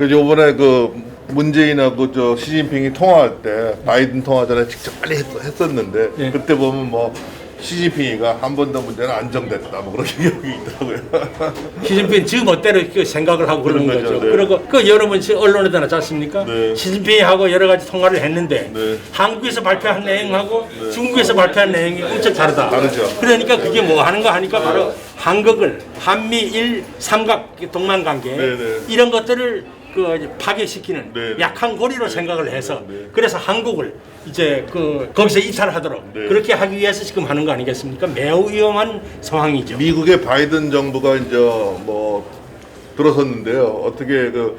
그 요번에 그 문재인하고 저 시진핑이 통화할 때 바이든 통화 전에 직접 빨리 했, 었는데 예. 그때 보면 뭐 시진핑이가 한 번 더 문제는 안정됐다 뭐 그런 기억이 있더라고요. 시진핑 지금 어때로 그 생각을 하고 그러는 그런 거죠. 거죠, 네. 그리고 그 여러분 지- 언론에다 놨지 않습니까? 네. 시진핑하고 여러 가지 통화를 했는데 네. 한국에서 발표한 내용하고 중국에서 발표한 내용이 엄청 다르다. 다르죠. 그러니까 그게 뭐 하는가 하니까 바로 한국을 한미일 삼각 동맹 관계 네, 네. 이런 것들을 그 파괴시키는 네, 네. 약한 고리로 생각을 해서 네. 그래서 한국을 이제 그 거기서 입찰하도록 네. 그렇게 하기 위해서 지금 하는 거 아니겠습니까? 매우 위험한 상황이죠. 미국의 바이든 정부가 이제 뭐 들어섰는데요. 어떻게 그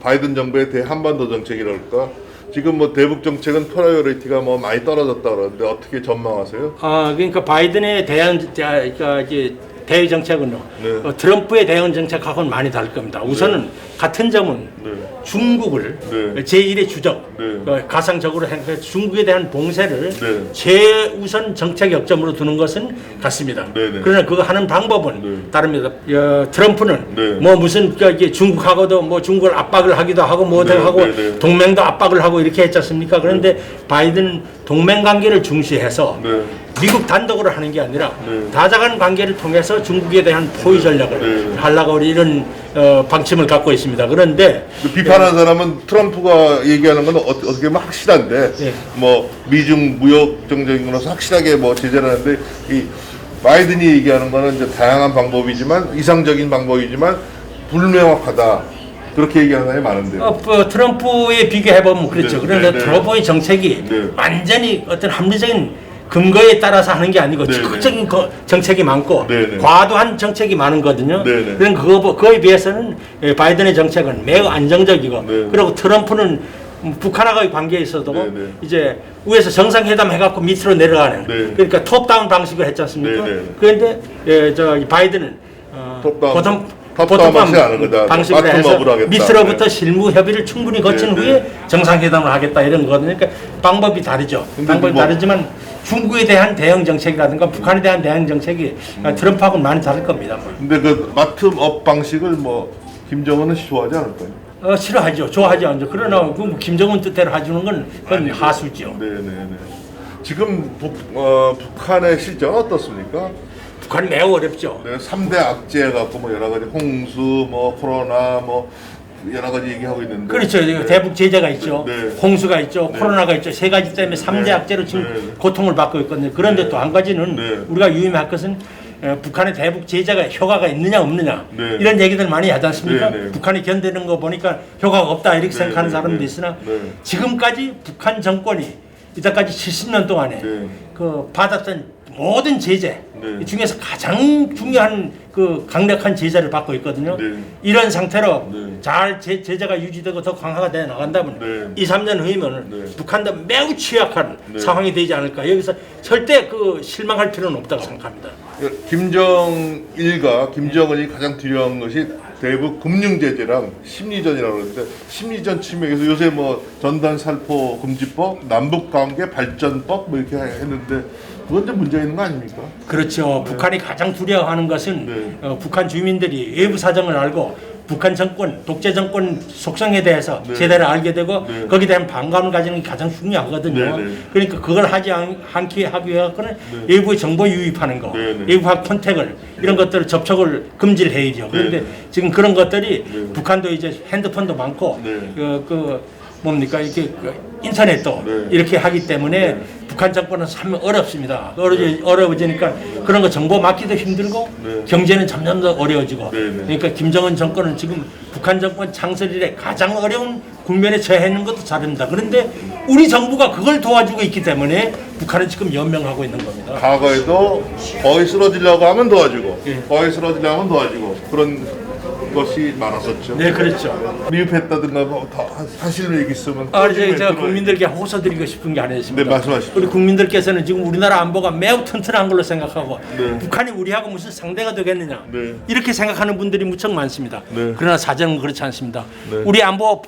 바이든 정부의 대한반도 정책이랄까? 지금 뭐 대북 정책은 프라이어리티가 뭐 많이 떨어졌다 그러는데 어떻게 전망하세요? 아 그러니까 바이든의 대응 자, 그러니까 이제 대외 정책은요 네. 어, 트럼프의 대응 정책하고는 많이 다를 겁니다. 우선은 같은 점은 네. 중국을 네. 제1의 주적 네. 어, 가상적으로 생각해 중국에 대한 봉쇄를 네. 최우선 정책 역점으로 두는 것은 같습니다. 네, 네. 그러나 그거 하는 방법은 네. 다릅니다. 어, 트럼프는 네. 뭐 무슨 그 이게 중국하고도 뭐 중국을 압박을 하기도 하고 뭐도 네, 하고 네, 네. 동맹도 압박을 하고 이렇게 했지 않습니까? 그런데 바이든 동맹 관계를 중시해서 네. 미국 단독으로 하는 게 아니라 네. 다자간 관계를 통해서 중국에 대한 포위 전략을 네. 하려고 이런 어, 방침을 갖고 있습니다. 그런데 그 비판하는 사람은 트럼프가 얘기하는 건 어, 어떻게 보면 확실한데 예. 뭐 미중 무역 정적인 거라서 확실하게 뭐 제재를 하는데 이 바이든이 얘기하는 거는 이제 다양한 방법이지만 이상적인 방법이지만 불명확하다 그렇게 얘기하는 사람이 많은데요. 어, 뭐, 트럼프에 비교해 보면 그렇죠. 네, 그런데 네, 네. 트럼프의 정책이 네. 완전히 어떤 합리적인 근거에 따라서 하는 게 아니고 네, 적극적인 거- 정책이 많고 네, 네. 과도한 정책이 많거든요. 네, 네. 그런 그거 그거에 비해서는 예, 바이든의 정책은 매우 안정적이고 네. 그리고 트럼프는 음, 북한하고의 관계에 있어도 네, 네. 이제 위에서 정상회담 해갖고 밑으로 내려가는 네. 그러니까 톱다운 방식을 했지 않습니까? 네, 네. 그런데 예, 저이 바이든은 어, 톱다운, 보통 거다. 방식으로 해서. 밑으로부터 네. 실무 협의를 충분히 거친 네, 후에 네. 정상회담을 하겠다 이런 거거든요. 그러니까 방법이 다르죠. 방법이 뭐- 다르지만 중국에 대한 대응 정책이라든가 북한에 대한 대응 정책이 음. 트럼프하고는 많이 다를 겁니다. 근데 그 마트업 방식을 뭐 김정은은 좋아하지 않을까요? 어, 싫어하죠. 좋아하지 않죠. 그러나 그 김정은 뜻대로 해주는 건 그건. 하수죠. 네네네. 지금 북, 어, 북한의 실정은 어떻습니까? 북한이 매우 어렵죠. 네, 3대 악재 갖고 뭐 여러 가지 홍수, 뭐 코로나, 뭐 여러 가지 얘기하고 있는데. 그렇죠. 네. 대북 제재가 있죠. 네. 홍수가 있죠. 코로나가 있죠. 세 가지 때문에 삼대 네. 악재로 지금 네. 고통을 받고 있거든요. 그런데 네. 또한 가지는 네. 우리가 유의할 것은 어, 북한의 대북 제재가 효과가 있느냐 없느냐 네. 이런 얘기들 많이 하지 않습니까? 네, 네. 북한이 견디는 거 보니까 효과가 없다 이렇게 네, 생각하는 네, 사람도 네. 있으나 네. 지금까지 북한 정권이 이때까지 70년 동안에 네. 그 받았던 모든 제재 네. 이 중에서 가장 중요한 그 강력한 제재를 받고 있거든요. 네. 이런 상태로 네. 잘 제, 제재가 유지되고 더 강화가 돼 나간다면 네. 2, 3년 후이면 네. 북한도 매우 취약한 네. 상황이 되지 않을까. 여기서 절대 그 실망할 필요는 없다고 생각합니다. 김정일과 김정은이 가장 두려운 것이 대북 금융 제재랑 심리전이라고 그러는데 심리전 침해에서 요새 뭐 전단 살포 금지법, 남북 관계 발전법 뭐 이렇게 했는데 그건 좀 문제 있는 거 아닙니까? 그렇죠. 북한이 가장 두려워하는 것은 네. 어, 북한 주민들이 외부 사정을 알고 북한 정권, 독재 정권 속성에 대해서 네. 제대로 알게 되고 네. 거기에 대한 반감을 가지는 게 가장 중요하거든요. 네, 네. 그러니까 그걸 하지 않, 않게 하기 위해서는 외부의 정보 유입하는 거, 네, 네. 외부와 컨택을 이런 것들을 접촉을 금지를 해야죠. 그런데 네. 지금 그런 것들이 네. 북한도 이제 핸드폰도 많고 네. 그, 그 뭡니까 이렇게 그 인터넷도 네. 이렇게 하기 때문에 북한 정권은 참 어렵습니다. 어려워, 어려워지니까 그런 거 정보 맡기도 힘들고 네. 경제는 점점 더 어려워지고 네, 네. 그러니까 김정은 정권은 지금 북한 정권 창설 이래 가장 어려운 국면에 처해 있는 것도 잘입니다. 그런데 우리 정부가 그걸 도와주고 있기 때문에 북한은 지금 연명하고 있는 겁니다. 과거에도 거의 쓰러지려고 하면 도와주고 예. 거의 쓰러지려고 하면 도와주고 그런 것이 많았었죠. 네, 그렇죠. 미흡했다든가 뭐더 사실 얘기 있으면 아, 이제 제가 국민들께 호소드리고 싶은 게 하나 있습니다. 네, 말씀하십시오. 우리 국민들께서는 지금 우리나라 안보가 매우 튼튼한 걸로 생각하고 네. 북한이 우리하고 무슨 상대가 되겠느냐 네. 이렇게 생각하는 분들이 무척 많습니다. 네. 그러나 사정은 그렇지 않습니다. 네. 우리 안보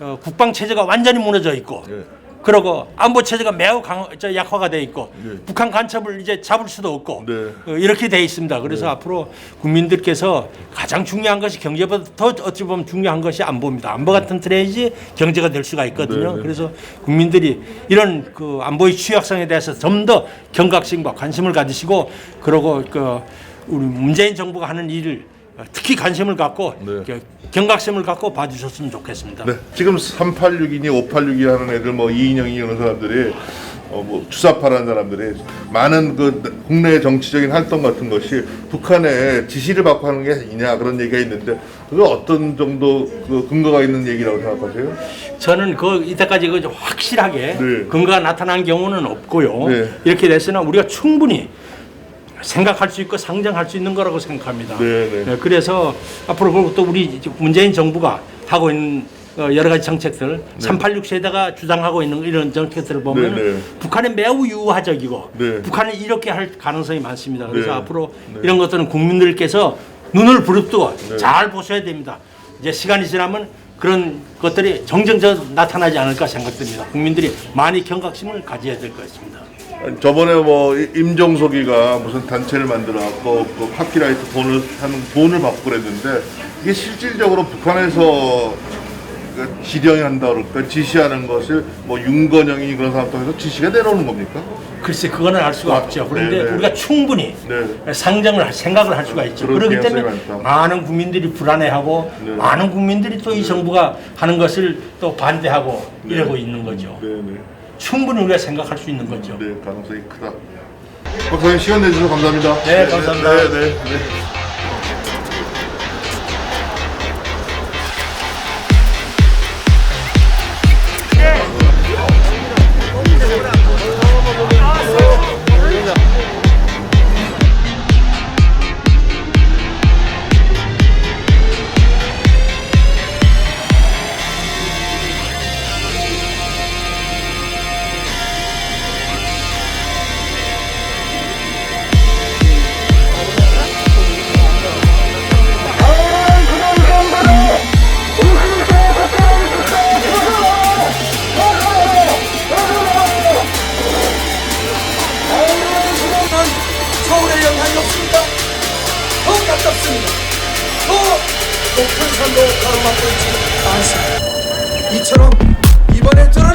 어, 국방 체제가 완전히 무너져 있고 네. 그러고 안보 체제가 매우 강, 저 약화가 돼 있고 네. 북한 간첩을 이제 잡을 수도 없고 네. 어, 이렇게 돼 있습니다. 그래서 앞으로 국민들께서 가장 중요한 것이 경제보다 더 어찌 보면 중요한 것이 안보입니다. 안보 같은 트레이지 경제가 될 수가 있거든요. 네, 네. 그래서 국민들이 이런 그 안보의 취약성에 대해서 좀 더 경각심과 관심을 가지시고 그러고 그 우리 문재인 정부가 하는 일을 특히 관심을 갖고 네. 그 경각심을 갖고 봐주셨으면 좋겠습니다. 네, 지금 386이니 586이 하는 애들 뭐 이인영이 이런 사람들이 어 뭐 주사파라는 사람들이 많은 그 국내 정치적인 활동 같은 것이 북한의 지시를 받고 하는 게 있냐 그런 얘기가 있는데 그거 어떤 정도 그 근거가 있는 얘기라고 생각하세요? 저는 그 이때까지 그 확실하게 네. 근거가 나타난 경우는 없고요. 네. 이렇게 됐으나 우리가 충분히 생각할 수 있고 상정할 수 있는 거라고 생각합니다. 네, 네. 네, 그래서 앞으로 또 우리 문재인 정부가 하고 있는 어, 여러 가지 정책들, 386 세대가 주장하고 있는 이런 정책들을 보면 네, 네. 북한은 매우 유화적이고 네. 북한은 이렇게 할 가능성이 많습니다. 그래서 네. 앞으로 네. 이런 것들은 국민들께서 눈을 부릅뜨고 잘 보셔야 됩니다. 이제 시간이 지나면 그런 것들이 정정적 나타나지 않을까 생각됩니다. 국민들이 많이 경각심을 가져야 될 것입니다. 저번에 뭐 이- 임종석이가 무슨 단체를 만들어 갖고 그 카키라이트 돈을 하는 돈을 받고 그랬는데 이게 실질적으로 북한에서 그 지령한다 그럴까 지시하는 것을 뭐 윤건영이 그런 사람 통해서 지시가 내려오는 겁니까? 글쎄 그거는 알 수가 아, 없죠. 그런데 네, 네. 우리가 충분히 네. 상정을 할- 생각을 할 수가 있죠. 그렇기 때문에 많다. 많은 국민들이 불안해하고 네. 많은 국민들이 또 이 정부가 하는 것을 또 반대하고 네. 이러고 있는 거죠. 네네. 충분히 우리가 생각할 수 있는 거죠. 네, 가능성이 크다. 박사님 시간 내주셔서 감사합니다. 네, 감사합니다. 네, 네, 네. 비판도 가로막고 있지 않습니다. 이처럼 이번에 들어